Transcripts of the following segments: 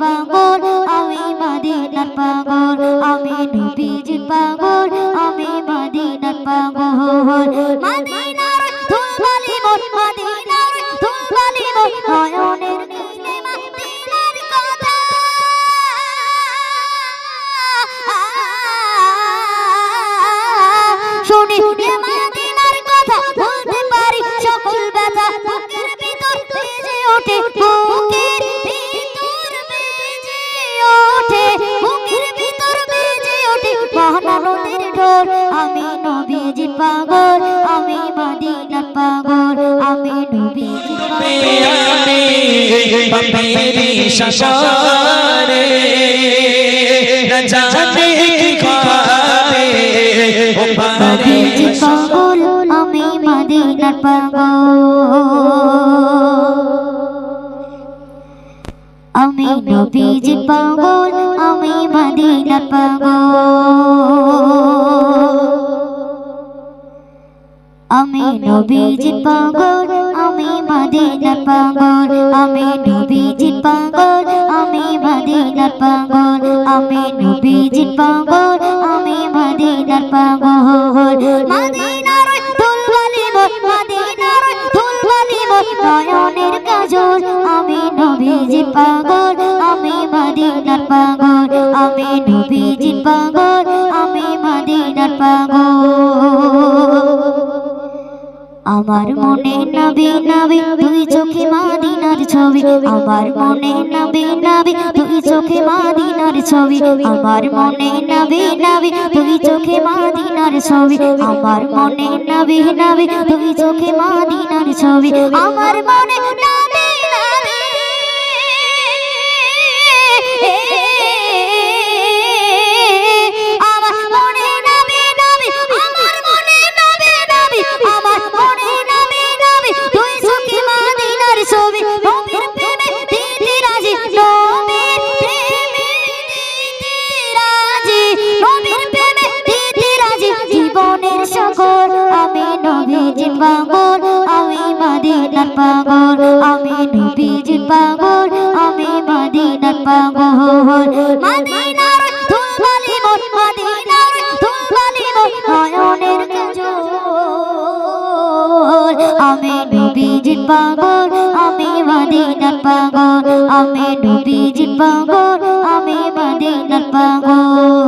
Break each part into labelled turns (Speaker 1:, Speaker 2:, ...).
Speaker 1: পাগল, আমি মদিনার পাগল, আমি নবীজির পাগল, আমি মদিনার পাগল। মদিনার ধুলবালি মোর, মদিনার নয়নের নীলে মদিনার কথা। শুনি মদিনার কথা, বলতে পারি সকল ব্যথা বুকের ভিতর ওঠে। ঘন নদীর ঢোল আমি নবীজি পাগল আমি মদিনা পাগল আমি নবীজি পাগল। আমি মদিনা পাগল। আমি নবীজি পাগল, আমি মদিনার পাগল। আমি নবীজি পাগল, আমি মদিনার পাগল, আমি নবীজি পাগল, আমি মদিনার পাগল। আমি নবীজি পাগল, আমি মদিনার পাগল। মদিনার দুলবালি মোর মদিনার দুলবালি মোর নয়নের কাজল। নবীজি পাগল, আমি মদিনার পাগল, আমি নবীজি পাগল, আমি মদিনার পাগল। আমার মনে নবী নবী তুই চোখে মাদিনার ছবি। আমার মনে নবী নবী তুই চোখে মাদিনার ছবি। আমার মনে নবী নবী তুই চোখে মাদিনার ছবি। আমার মনে নবী নবী তুই চোখে মাদিনার ছবি। আমার মনে মদিনার পাগল, আমি নবীজির পাগল, আমি মদিনার পাগল। মদিনার ধুলবালি মোর মদিনার ধুলবালি মোর নয়নের কাজল। আমি নবীজির পাগল, আমি মদিনার পাগল, আমি নবীজির পাগল, আমি মদিনার পাগল।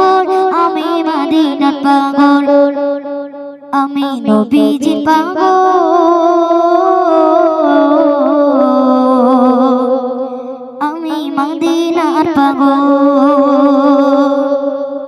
Speaker 1: মদিনার